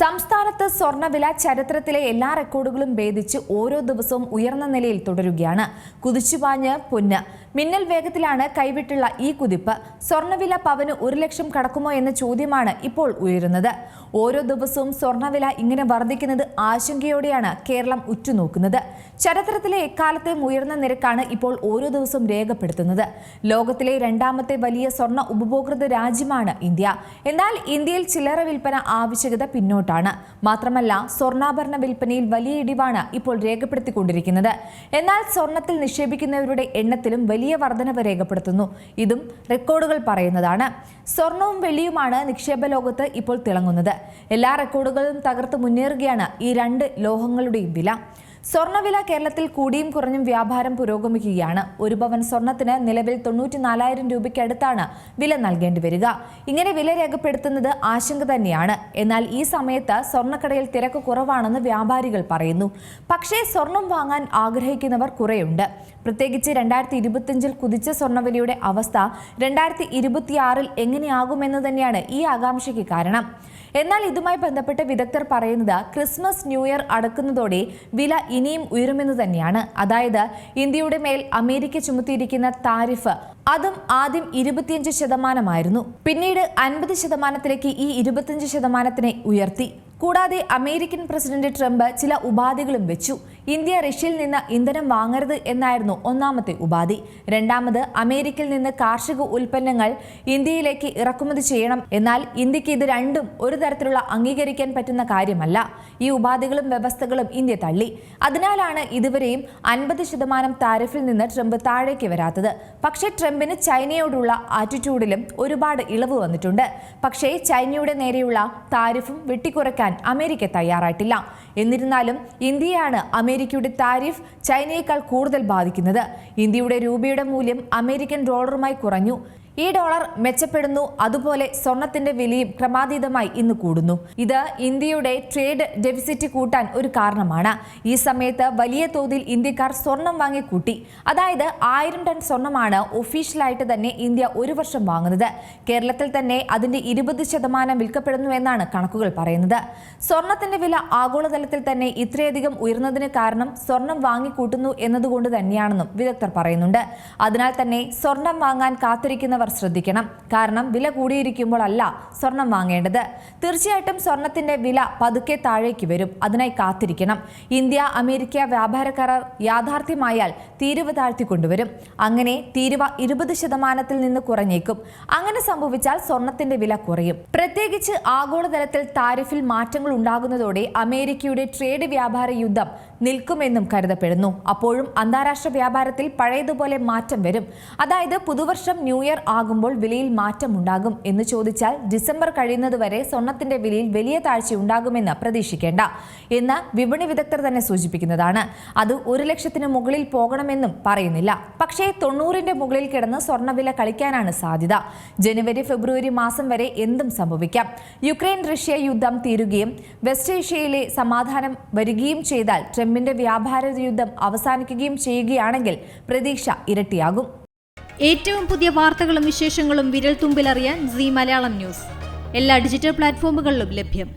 സംസ്ഥാനത്ത് സ്വർണവില ചരിത്രത്തിലെ എല്ലാ റെക്കോർഡുകളും ഭേദിച്ച് ഓരോ ദിവസവും ഉയർന്ന നിലയിൽ തുടരുകയാണ്. കുതിച്ചുപാഞ്ഞ് പൊന്ന്. മിന്നൽ വേഗത്തിലാണ് കൈവിട്ടുള്ള ഈ കുതിപ്പ്. സ്വർണവില പവന് ഒരു ലക്ഷം കടക്കുമോ എന്ന ചോദ്യമാണ് ഇപ്പോൾ ഉയരുന്നത്. ഓരോ ദിവസവും സ്വർണവില ഇങ്ങനെ വർദ്ധിക്കുന്നത് ആശങ്കയോടെയാണ് കേരളം ഉറ്റുനോക്കുന്നത്. ചരിത്രത്തിലെ എക്കാലത്തെയും ഉയർന്ന നിരക്കാണ് ഇപ്പോൾ ഓരോ ദിവസവും രേഖപ്പെടുത്തുന്നത്. ലോകത്തിലെ രണ്ടാമത്തെ വലിയ സ്വർണ ഉപഭോക്തൃ രാജ്യമാണ് ഇന്ത്യ. എന്നാൽ ഇന്ത്യയിൽ ചില്ലറ വിൽപ്പന ആവശ്യകത പിന്നോട്ടാണ്. മാത്രമല്ല സ്വർണാഭരണ വിൽപ്പനയിൽ വലിയ ഇടിവാണ് ഇപ്പോൾ രേഖപ്പെടുത്തിക്കൊണ്ടിരിക്കുന്നത്. എന്നാൽ സ്വർണത്തിൽ നിക്ഷേപിക്കുന്നവരുടെ എണ്ണത്തിലും വലിയ വർധനവ് രേഖപ്പെടുത്തുന്നു. ഇതും റെക്കോർഡുകൾ പറയുന്നതാണ്. സ്വർണവും വെള്ളിയുമാണ് നിക്ഷേപ ലോകത്ത് ഇപ്പോൾ തിളങ്ങുന്നത്. എല്ലാ റെക്കോർഡുകളും തകർത്ത് മുന്നേറുകയാണ് ഈ രണ്ട് ലോഹങ്ങളുടെയും വില. സ്വർണവില കേരളത്തിൽ കൂടിയും കുറഞ്ഞും വ്യാപാരം പുരോഗമിക്കുകയാണ്. ഒരു പവൻ സ്വർണത്തിന് നിലവിൽ തൊണ്ണൂറ്റി നാലായിരം രൂപയ്ക്ക് അടുത്താണ് വില നൽകേണ്ടി വരിക. ഇങ്ങനെ വില രേഖപ്പെടുത്തുന്നത് ആശങ്ക തന്നെയാണ്. എന്നാൽ ഈ സമയത്ത് സ്വർണക്കടയിൽ തിരക്ക് കുറവാണെന്ന് വ്യാപാരികൾ പറയുന്നു. പക്ഷേ സ്വർണം വാങ്ങാൻ ആഗ്രഹിക്കുന്നവർ കുറേയുണ്ട്. പ്രത്യേകിച്ച് രണ്ടായിരത്തി ഇരുപത്തിയഞ്ചിൽ കുതിച്ച സ്വർണവിലയുടെ അവസ്ഥ രണ്ടായിരത്തി ഇരുപത്തിയാറിൽ എങ്ങനെയാകുമെന്ന് തന്നെയാണ് ഈ ആകാംക്ഷയ്ക്ക് കാരണം. എന്നാൽ ഇതുമായി ബന്ധപ്പെട്ട് വിദഗ്ധർ പറയുന്നത് ക്രിസ്മസ് ന്യൂ ഇയർ അടക്കുന്നതോടെ വില ഇനിയും ഉയരുമെന്ന് തന്നെയാണ്. അതായത് ഇന്ത്യയുടെ മേൽ അമേരിക്ക ചുമത്തിയിരിക്കുന്ന താരിഫ് അതും ആദ്യം ഇരുപത്തിയഞ്ച് ശതമാനമായിരുന്നു. പിന്നീട് അൻപത് ശതമാനത്തിലേക്ക് ഈ ഇരുപത്തിയഞ്ച് ശതമാനത്തിനെ ഉയർത്തി. കൂടാതെ അമേരിക്കൻ പ്രസിഡന്റ് ട്രംപ് ചില ഉപാധികളും വെച്ചു. ഇന്ത്യ റഷ്യയിൽ നിന്ന് ഇന്ധനം വാങ്ങരുത് എന്നായിരുന്നു ഒന്നാമത്തെ ഉപാധി. രണ്ടാമത് അമേരിക്കയിൽ നിന്ന് കാർഷിക ഉൽപ്പന്നങ്ങൾ ഇന്ത്യയിലേക്ക് ഇറക്കുമതി ചെയ്യണം. എന്നാൽ ഇന്ത്യയ്ക്ക് ഇത് രണ്ടും ഒരു തരത്തിലുള്ള അംഗീകരിക്കാൻ പറ്റുന്ന കാര്യമല്ല. ഈ ഉപാധികളും വ്യവസ്ഥകളും ഇന്ത്യ തള്ളി. അതിനാലാണ് ഇതുവരെയും അൻപത് ശതമാനം താരിഫിൽ നിന്ന് ട്രംപ് താഴേക്ക് വരാത്തത്. പക്ഷേ ട്രംപിന് ചൈനയോടുള്ള ആറ്റിറ്റ്യൂഡിലും ഒരുപാട് ഇളവ് വന്നിട്ടുണ്ട്. പക്ഷേ ചൈനയുടെ നേരെയുള്ള താരിഫും വെട്ടിക്കുറയ്ക്കാൻ അമേരിക്ക തയ്യാറായിട്ടില്ല. എന്നിരുന്നാലും ഇന്ത്യയാണ് അമേരിക്കയുടെ താരിഫ് ചൈനയേക്കാൾ കൂടുതൽ ബാധിക്കുന്നത്. ഇന്ത്യയുടെ രൂപയുടെ മൂല്യം അമേരിക്കൻ ഡോളറുമായി കുറഞ്ഞു. ഈ ഡോളർ മെച്ചപ്പെടുന്നു. അതുപോലെ സ്വർണത്തിന്റെ വിലയും ക്രമാതീതമായി ഇന്ന് കൂടുന്നു. ഇത് ഇന്ത്യയുടെ ട്രേഡ് ഡെഫിസിറ്റ് കൂട്ടാൻ ഒരു കാരണമാണ്. ഈ സമയത്ത് വലിയ തോതിൽ ഇന്ത്യക്കാർ സ്വർണം വാങ്ങിക്കൂട്ടി. അതായത് ആയിരം ടൺ സ്വർണമാണ് ഒഫീഷ്യലായിട്ട് തന്നെ ഇന്ത്യ ഒരു വർഷം വാങ്ങുന്നത്. കേരളത്തിൽ തന്നെ അതിന്റെ ഇരുപത് ശതമാനം വിൽക്കപ്പെടുന്നു എന്നാണ് കണക്കുകൾ പറയുന്നത്. സ്വർണത്തിന്റെ വില ആഗോളതലത്തിൽ തന്നെ ഇത്രയധികം ഉയർന്നതിന് കാരണം സ്വർണം വാങ്ങിക്കൂട്ടുന്നു എന്നതുകൊണ്ട് തന്നെയാണെന്നും വിദഗ്ധർ പറയുന്നുണ്ട്. അതിനാൽ തന്നെ സ്വർണം വാങ്ങാൻ കാത്തിരിക്കുന്നവർ ശ്രദ്ധിക്കണം. കാരണം വില കൂടിയിരിക്കുമ്പോൾ അല്ല സ്വർണം വാങ്ങേണ്ടത്. തീർച്ചയായിട്ടും സ്വർണത്തിന്റെ വില പതുക്കെ താഴേക്ക് വരും. അതിനായി കാത്തിരിക്കണം. ഇന്ത്യ അമേരിക്ക വ്യാപാര കരാർ യാഥാർത്ഥ്യമായാൽ തീരുവ താഴ്ത്തി കൊണ്ടുവരും അങ്ങനെ തീരുവ ഇരുപത് ശതമാനത്തിൽ നിന്ന് കുറഞ്ഞേക്കും. അങ്ങനെ സംഭവിച്ചാൽ സ്വർണത്തിന്റെ വില കുറയും. പ്രത്യേകിച്ച് ആഗോളതലത്തിൽ താരിഫിൽ മാറ്റങ്ങൾ ഉണ്ടാകുന്നതോടെ അമേരിക്കയുടെ ട്രേഡ് വ്യാപാര യുദ്ധം നിൽക്കുമെന്നും കരുതപ്പെടുന്നു. അപ്പോഴും അന്താരാഷ്ട്ര വ്യാപാരത്തിൽ പഴയതുപോലെ മാറ്റം വരും. അതായത് പുതുവർഷം ന്യൂ ഇയർ ആകുമ്പോൾ വിലയിൽ മാറ്റം ഉണ്ടാകും എന്ന് ചോദിച്ചാൽ ഡിസംബർ കഴിയുന്നതുവരെ സ്വർണത്തിന്റെ വിലയിൽ വലിയ താഴ്ച ഉണ്ടാകുമെന്ന് പ്രതീക്ഷിക്കേണ്ട എന്ന് വിപണി വിദഗ്ധർ തന്നെ സൂചിപ്പിക്കുന്നതാണ്. അത് ഒരു ലക്ഷത്തിന് മുകളിൽ പോകണമെന്നും പറയുന്നില്ല. പക്ഷേ തൊണ്ണൂറിന്റെ മുകളിൽ കിടന്ന് സ്വർണവില കളിക്കാനാണ് സാധ്യത. ജനുവരി ഫെബ്രുവരി മാസം വരെ എന്തും സംഭവിക്കാം. യുക്രൈൻ റഷ്യ യുദ്ധം തീരുകയും വെസ്റ്റ് ഏഷ്യയിലെ സമാധാനം വരികയും ചെയ്താൽ ട്രംപിന്റെ വ്യാപാര യുദ്ധം അവസാനിക്കുകയും ചെയ്യുകയാണെങ്കിൽ പ്രതീക്ഷ ഇരട്ടിയാകും. ഏറ്റവും പുതിയ വാർത്തകളും വിശേഷങ്ങളും വിരൽ തുമ്പിലറിയാൻ സി മലയാളം ന്യൂസ്. എല്ലാ ഡിജിറ്റൽ പ്ലാറ്റ്ഫോമുകളിലും ലഭ്യം.